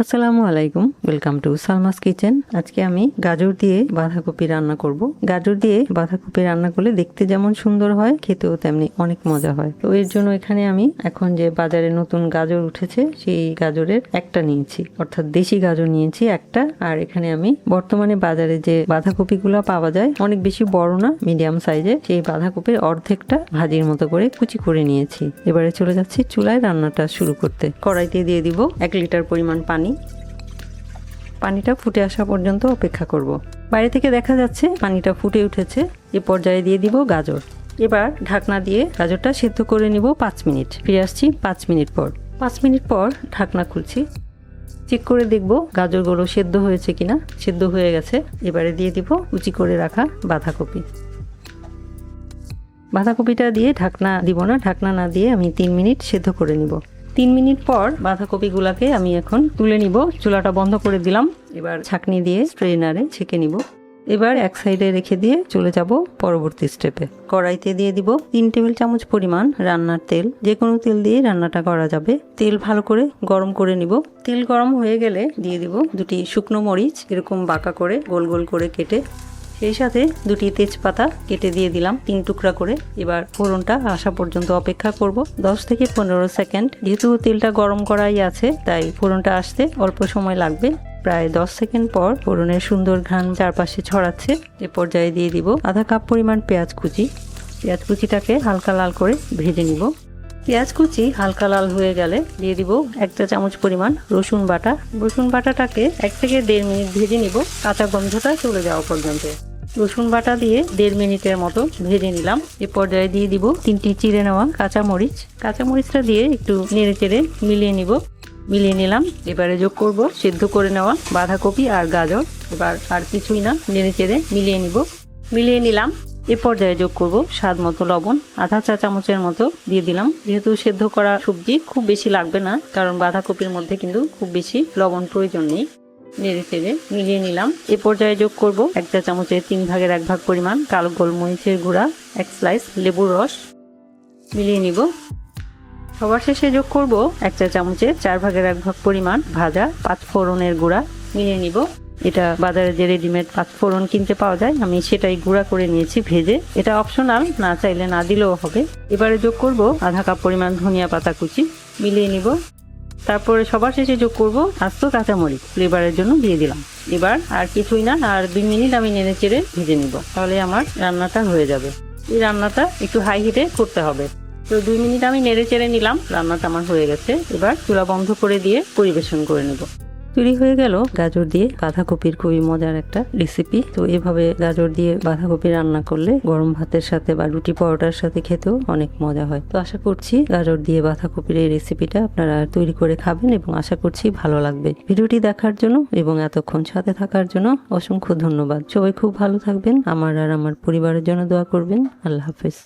আসসালামু আলাইকুম welcome to Salma's kitchen. আজকে আমি গাজর দিয়ে বাঁধাকপি রান্না করব। গাজর দিয়ে বাঁধাকপি রান্না করলে দেখতে যেমন সুন্দর হয়, খেতেও তেমনি অনেক মজা হয়। তো এর জন্য এখানে আমি এখন যে বাজারে নতুন গাজর উঠেছে, সেই গাজরের একটা নিয়েছি। অর্থাৎ দেশি গাজর নিয়েছি একটা। আর এখানে আমি বর্তমানে বাজারে যে বাঁধাকপিগুলো পাওয়া যায়, অনেক বেশি বড় না মিডিয়াম সাইজে সেই বাঁধাকপির অর্ধেকটা ভাজির মতো করে কুচি করে নিয়েছি। এবারে চলে যাচ্ছি চুলায় রান্নাটা শুরু করতে। কড়াইতে দিয়ে দিব এক লিটার পরিমাণ পানি। পানিটা ফুটে আসা পর্যন্ত অপেক্ষা করব। বাইরে থেকে দেখা যাচ্ছে পানিটা ফুটে উঠেছে। এ পর্যায়ে দিয়ে দিব গাজর। এবার ঢাকনা দিয়ে গাজরটা সেদ্ধ করে নিব পাঁচ মিনিট। ফিরে আসছি পাঁচ মিনিট পর। পাঁচ মিনিট পর ঢাকনা খুলছি। চেক করে দেখব গাজরগুলো সেদ্ধ হয়েছে কিনা। সেদ্ধ হয়ে গেছে। এবারে দিয়ে দিব কুচি করে রাখা বাঁধাকপি। বাঁধাকপিটা দিয়ে ঢাকনা দিব না। ঢাকনা না দিয়ে আমি তিন মিনিট সেদ্ধ করে নিব। তিন মিনিট পর বাঁধাকপিগুলাকে আমি এখন তুলে নিব। চুলাটা বন্ধ করে দিলাম। এবার ছাকনি দিয়ে স্ট্রেনারে ছেঁকে নিব। এবার এক সাইডে রেখে দিয়ে চলে যাব পরবর্তী স্টেপে কড়াইতে দিয়ে দিব তিন টেবিল চামচ পরিমাণ রান্নার তেল। যে কোনো তেল দিয়ে রান্নাটা করা যাবে। তেল ভালো করে গরম করে নিব। তেল গরম হয়ে গেলে দিয়ে দিব দুটি শুকনো মরিচ, এরকম বাঁকা করে গোল গোল করে কেটে সেই সাথে দুটি তেজপাতা কেটে দিয়ে দিলাম তিন টুকরা করে। এবার ফোড়নটা আসা পর্যন্ত অপেক্ষা করব। দশ থেকে পনেরো সেকেন্ড। যেহেতু তেলটা গরম করাই আছে, তাই ফোড়নটা আসতে অল্প সময় লাগবে। প্রায় দশ সেকেন্ড পর ফোড়নের সুন্দর ঘ্রাণ চারপাশে ছড়াচ্ছে। এ পর্যায়ে দিয়ে দিব আধা কাপ পরিমাণ পেঁয়াজ কুচি। পেঁয়াজ কুচিটাকে হালকা লাল করে ভেজে নিব। পেঁয়াজ কুচি হালকা লাল হয়ে গেলে দিয়ে দিব একটা চামচ পরিমাণ রসুন বাটা। রসুন বাটাটাকে এক থেকে দেড় মিনিট ভেজে নিব। কাঁচা গন্ধটা চলে যাওয়া পর্যন্ত। রসুন বাটা দিয়ে দেড় মিনিটের মতো ভেজে নিলাম। এ পর্যায়ে দিয়ে দিব তিনটি চিড়ে নেওয়া কাঁচামরিচ। কাঁচামরিচটা দিয়ে একটু নেড়ে চেড়ে মিলিয়ে নিব। মিলিয়ে নিলাম, এবারে যোগ করব সেদ্ধ করে নেওয়া বাঁধাকপি আর গাজর। এবার আর কিছুই না, নেড়ে চেড়ে মিলিয়ে নিব। মিলিয়ে নিলাম, এ পর্যায়ে যোগ করব স্বাদ মতো লবণ। আধা চা চামচের মতো দিয়ে দিলাম। যেহেতু সেদ্ধ করা সবজি, খুব বেশি লাগবে না, কারণ বাঁধাকপির মধ্যে কিন্তু খুব বেশি লবণ প্রয়োজন নেই। নেড়ে চেড়ে মিলিয়ে নিলাম। এ পর্যায়ে যোগ করব এক চা চামচের তিন ভাগের এক ভাগ পরিমাণ কালো গোলমরিচের গুঁড়া, এক স্লাইস লেবুর রস। মিলিয়ে নিব। সবার শেষে যোগ করব এক চা চামচের চার ভাগের এক ভাগ পরিমাণ ভাজা পাঁচ ফোড়নের গুঁড়া। মিলিয়ে নিব। এটা বাজারে যে রেডিমেড পাঁচ ফোড়ন কিনতে পাওয়া যায়, আমি সেটাই গুঁড়া করে নিয়েছি ভেজে। এটা অপশনাল না চাইলে না দিলেও হবে। এবারে যোগ করব আধা কাপ পরিমাণ ধনিয়া পাতা কুচি। মিলিয়ে নিব। তারপরে সবার শেষে যোগ করব আস্ত কাঁচামরিচ ফ্লেভারের জন্য দিয়ে দিলাম। এবার আর কিছুই না, আর দুই মিনিট আমি নেড়ে চেড়ে ভেজে নিব, তাহলে আমার রান্নাটা হয়ে যাবে। এই রান্নাটা একটু হাই হিটে করতে হবে। তো দুই মিনিট আমি নেড়ে চেড়ে নিলাম, রান্নাটা আমার হয়ে গেছে। এবার চুলা বন্ধ করে দিয়ে পরিবেশন করে নেব। তৈরি হয়ে গেল। গাজর দিয়ে বাঁধাকপির খুবই মজার একটা রেসিপি তো এভাবে গাজর দিয়ে বাঁধাকপি রান্না করলে গরম ভাতের সাথে বা রুটি পরোটার সাথে খেতেও অনেক মজা হয়। তো আশা করছি গাজর দিয়ে বাঁধাকপির এই রেসিপিটা আপনারা তৈরি করে খাবেন এবং আশা করছি ভালো লাগবে। ভিডিওটি দেখার জন্য এবং এতক্ষণ সাথে থাকার জন্য অসংখ্য ধন্যবাদ। সবাই খুব ভালো থাকবেন। আমার আর আমার পরিবারের জন্য দোয়া করবেন। আল্লাহ হাফেজ।